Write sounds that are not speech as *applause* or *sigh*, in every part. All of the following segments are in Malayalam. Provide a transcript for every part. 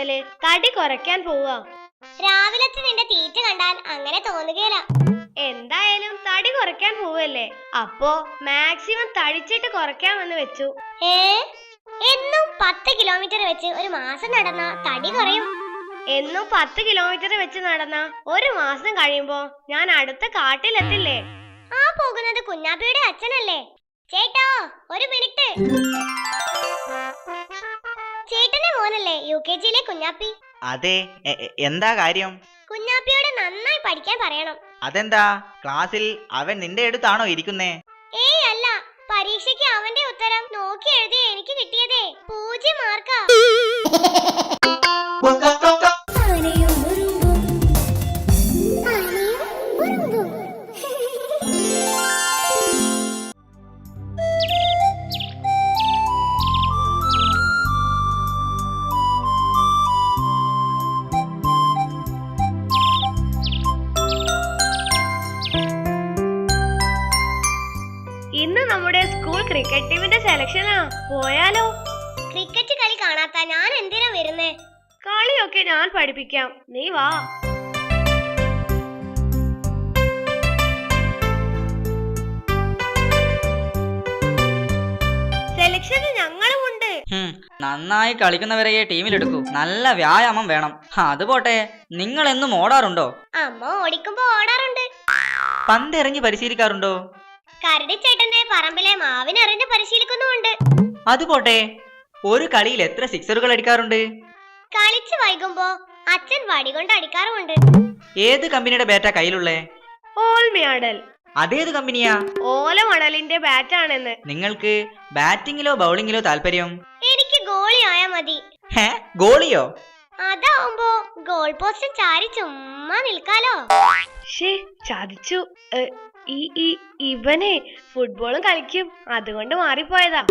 മുതൽ തടി കുറയ്ക്കാൻ പോവാ. രാവിലത്തെ നിന്റെ തീറ്റ കണ്ടാൽ അങ്ങനെ തോന്നുകയില്ല എന്തായാലും തടി കുറയ്ക്കാൻ പോവല്ലേ? അപ്പോ മാക്സിമം തടിച്ചിട്ട് കുറയ്ക്കാമെന്ന് വെച്ചു. ഏ? എന്നും പത്ത് കിലോമീറ്റർ വെച്ച് ഒരു മാസം നടന്ന തടി കുറയും. എന്നും പത്ത് കിലോമീറ്റർ വെച്ച് നടന്ന ഒരു മാസം കഴിയുമ്പോ ഞാൻ അടുത്ത കാട്ടിലെത്തില്ലേ? ആ പോകുന്നത് കുഞ്ഞാപ്പിയുടെ അച്ഛനല്ലേ? ചേട്ടോ ഒരു മിനിറ്റ്. ചേട്ടന്റെ മോനല്ലേ യു കെ ജിയിലെ കുഞ്ഞാപ്പി. അതെ എന്താ കാര്യം? കുഞ്ഞാപ്പിയോട് നന്നായി പഠിക്കാൻ പറയണം. അതെന്താ? ക്ലാസ്സിൽ അവൻ നിന്റെ അടുത്താണോ ഇരിക്കുന്നേ? ഏയ് അല്ല പരീക്ഷയ്ക്ക് അവന്റെ ഉത്തരം നോക്കി എഴുതി എനിക്ക് കിട്ടിയതേ. പൂജ്യം മാർക്കാ. *laughs* നമ്മുടെ സ്കൂൾ ക്രിക്കറ്റ് ടീമിന്റെ സെലക്ഷനാ പോയാലോ? ക്രിക്കറ്റ് കളി കാണാത്ത ഞാൻ എന്തിനാ വരുന്നേ? കളിയൊക്കെ ഞാൻ പഠിപ്പിക്കാം. നീ വാ. സെലക്ഷന് ഞങ്ങളും ഉണ്ട്. നന്നായി കളിക്കുന്നവരെയെ ടീമിലെടുക്കൂ നല്ല വ്യായാമം വേണം. അത് പോട്ടെ. നിങ്ങൾ എന്നും ഓടാറുണ്ടോ? അമ്മ ഓടിക്കുമ്പോ ഓടാറുണ്ട്. പന്തെറിഞ്ഞ് പരിശീലിക്കാറുണ്ടോ? കരടിച്ചേട്ടന്റെ പറമ്പിലെ മാവിനെറിഞ്ഞ് പരിശീലിക്കുന്നുമുണ്ട്. അത് പോട്ടെ ഒരു കളിയിൽ എത്ര സിക്സറുകൾ അടിക്കാറുണ്ട്? കളിച്ച് വൈകുമ്പോ അച്ഛൻ വടി കൊണ്ട് അടിക്കാറുമുണ്ട്. ഏത് കമ്പനിയുടെ ബാറ്റാ കയ്യിലുള്ളേ? ഓൾ മെഡൽ അതേത് കമ്പനിയാ? ഓല മണലിന്റെ ബാറ്റാണെന്ന്. നിങ്ങൾക്ക് ബാറ്റിംഗിലോ ബൗളിംഗിലോ താല്പര്യം? എനിക്ക് ഗോളി ആയാ മതി. ഹേ ഗോളിയോ? അതാവുമ്പോ ഗോൾ പോസ്റ്റ് ചാരി ചുമ്മാ നിൽക്കാലോ. ഷേ ചതിച്ചു. ഈ ഈ ഇവനെ ഫുട്ബോളും കളിക്കും. അതുകൊണ്ട് മാറിപ്പോയതാ.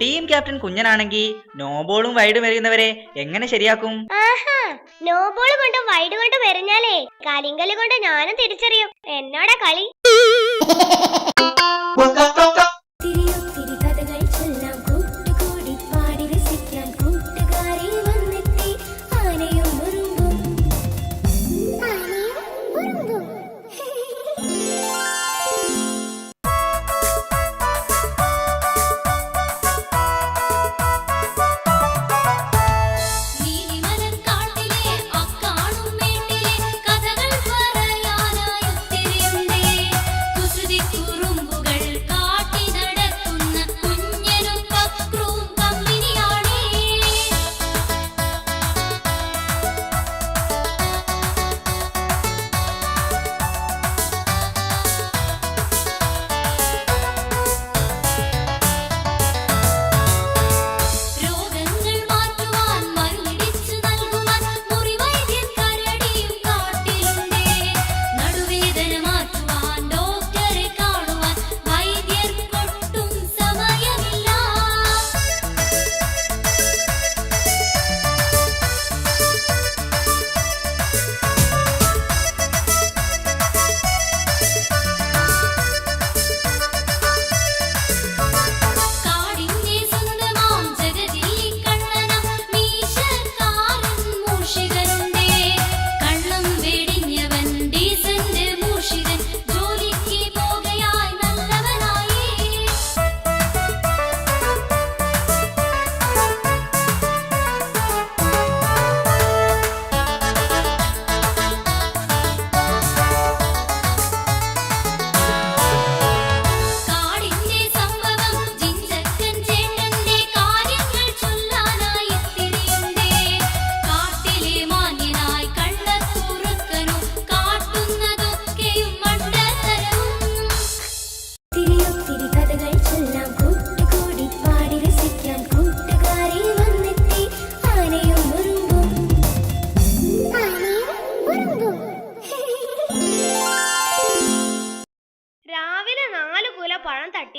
ടീം ക്യാപ്റ്റൻ കുഞ്ഞനാണെങ്കിൽ നോബോളും വൈഡും എറിയുന്നവരെ എങ്ങനെ ശരിയാക്കും? ആഹാ നോ ബോൾ കൊണ്ട് വൈഡ് കൊണ്ടും എറിഞ്ഞാലേ കരിങ്കൽ കൊണ്ട് ഞാനും തിരിച്ചറിയും. എന്നോടാ കളി?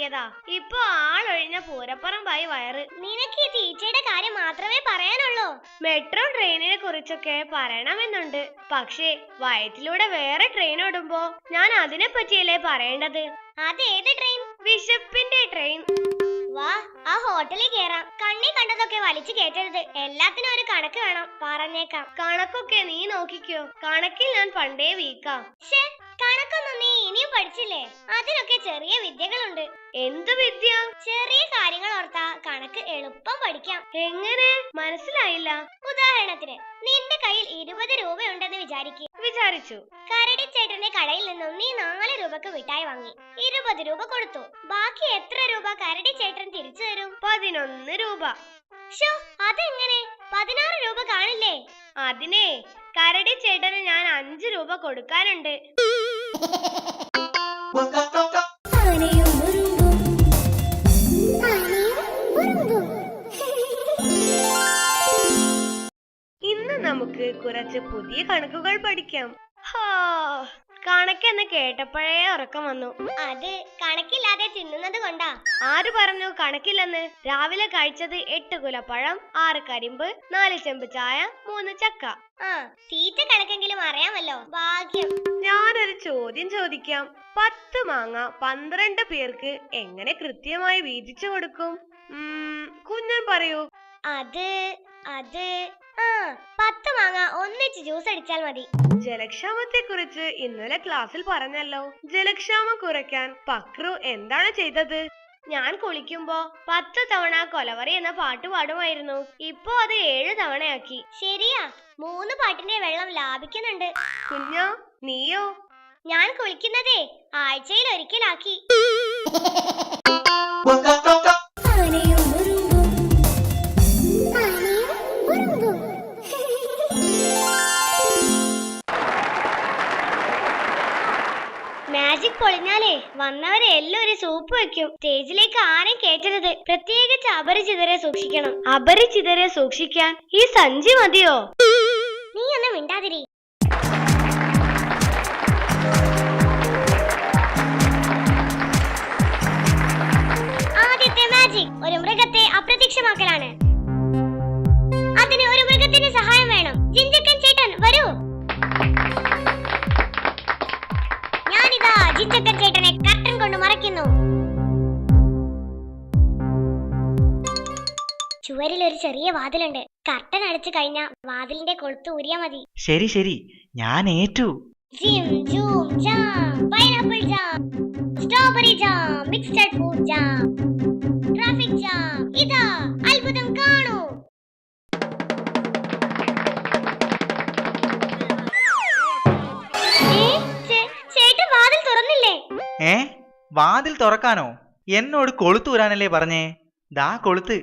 പഴം തട്ടിയതാ ഇപ്പൊ ആളൊഴിഞ്ഞ പൂരപ്പറമ്പായി വയറ്. നിനക്ക് ഈ തീറ്റയുടെ കാര്യം മാത്രമേ പറയാനുള്ളൂ. മെട്രോ ട്രെയിനിനെ കുറിച്ചൊക്കെ പറയണമെന്നുണ്ട്. പക്ഷേ വയറ്റിലൂടെ വേറെ ട്രെയിൻ ഓടുമ്പോ ഞാൻ അതിനെ പറ്റിയല്ലേ പറയേണ്ടത്? അതേത് ട്രെയിൻ? വിശപ്പിന്റെ ട്രെയിൻ. വാ ആ ഹോട്ടലിൽ കേറാം. കണ്ണി കണ്ടതൊക്കെ വലിച്ചു കേട്ടരുത് എല്ലാത്തിനും ഒരു കണക്ക് വേണം. പറഞ്ഞേക്കാം. കണക്കൊക്കെ നീ നോക്കിക്കോ. കണക്കിൽ ഞാൻ പണ്ടേ വീക്കാം. ഇനിയും അതിനൊക്കെ ചെറിയ വിദ്യകളുണ്ട്. എന്ത് വിദ്യ? ചെറിയ കാര്യങ്ങൾ ഓർത്താ കണക്ക് എളുപ്പം പഠിക്കാം. എങ്ങനെ? മനസ്സിലായില്ല. ഉദാഹരണത്തിന് നിന്റെ കയ്യിൽ ഇരുപത് രൂപയുണ്ടെന്ന് വിചാരിക്കും. വിചാരിച്ചു. കരടി ചേട്ടന്റെ കടയിൽ നിന്നും നീ നാല് രൂപക്ക് മിഠായി വാങ്ങി. ഇരുപത് രൂപ കൊടുത്തു. ബാക്കി എത്ര രൂപ കരടി ചേട്ടൻ തിരിച്ചു തരും? പതിനൊന്ന് രൂപ. ഷോ അതെങ്ങനെ? പതിനാറ് രൂപ കാണില്ലേ? അതിനെ കരടി ചേട്ടന് ഞാൻ അഞ്ചു രൂപ കൊടുക്കാനുണ്ട്. *laughs* ഇന്ന് നമുക്ക് കുറച്ച് പുതിയ കണക്കുകൾ പഠിക്കാം. കണക്കെന്ന് കേട്ടപ്പോഴേ ഉറക്കം വന്നു. അത് കണക്കില്ലാതെ തിന്നുന്നത് കൊണ്ടാ. ആര് പറഞ്ഞു കണക്കില്ലെന്ന്? രാവിലെ കഴിച്ചത് എട്ട് കുലപ്പഴം ആറ് കരിമ്പ് നാല് ചെമ്പ് ചായ മൂന്ന് ചക്ക. ആ തീറ്റ കണക്കെങ്കിലും അറിയാമല്ലോ. ഭാഗ്യം. ഞാനൊരു ചോദ്യം ചോദിക്കാം. പത്ത് മാങ്ങ പന്ത്രണ്ട് പേർക്ക് എങ്ങനെ കൃത്യമായി വീതിച്ചു കൊടുക്കും? കുഞ്ഞൻ പറയൂ. അത് അത് ആ പത്ത് മാങ്ങ ഒന്നിച്ച് ജ്യൂസ് അടിച്ചാൽ മതി. ജലക്ഷാമത്തെ കുറിച്ച് ഇന്നലെ ക്ലാസ്സിൽ പറഞ്ഞല്ലോ. ജലക്ഷാമം കുറയ്ക്കാൻ പക്രു എന്താണ് ചെയ്തത്? ഞാൻ കുളിക്കുമ്പോ പത്ത് തവണ കൊലവറി എന്ന പാട്ട് പാടുമായിരുന്നു. ഇപ്പോ അത് ഏഴ് തവണയാക്കി. ശരിയാ. മൂന്ന് പാട്ടിന്റെ വെള്ളം ലാഭിക്കുന്നുണ്ട്. കുഞ്ഞോ നീയോ? ഞാൻ കുളിക്കുന്നതേ ആഴ്ചയിൽ ഒരിക്കലാക്കി. *laughs* സ്റ്റേജിലേക്ക് ആരെയും കേറ്റരുത് പ്രത്യേകിച്ച് അപരിചിതരെ സൂക്ഷിക്കണം. അപരിചിതരെ സൂക്ഷിക്കാൻ ഈ സഞ്ചി മതിയോ? നീ ഒന്ന് മിണ്ടാതിരി. ആദ്യത്തെ മാജിക് ഒരു മൃഗത്തെ അപ്രത്യക്ഷമാക്കലാണ്. അതിന് ഒരു മൃഗത്തിന് സഹായം വേണം. ജിഞ്ചക്കൻ ചേട്ടൻ വരൂ. ഞാനിതാ ജിഞ്ചക്കൻ ചേട്ടനെ കർട്ടൻ കൊണ്ട് മറയ്ക്കുന്നു. ചുവരിൽ ഒരു ചെറിയ വാതിലുണ്ട്. കർട്ടൻ അടച്ചു കഴിഞ്ഞ വാതിലിന്റെ കൊളുത്ത് ഊരിയാ മതി. ശരി ശരി. ഞാൻ ഏറ്റു. ജിം zoom jam pineapple jam strawberry jam mixed fruit jam traffic jam ഇതാ അത്ഭുതം കാണൂ. ചേട്ടൻ വാതിൽ തുറന്നില്ലേ? ഏ വാതിൽ തുറക്കാനോ? എന്നോട് കൊളുത്തൂരാനല്ലേ പറഞ്ഞേ? ദാ കൊളുത്ത്.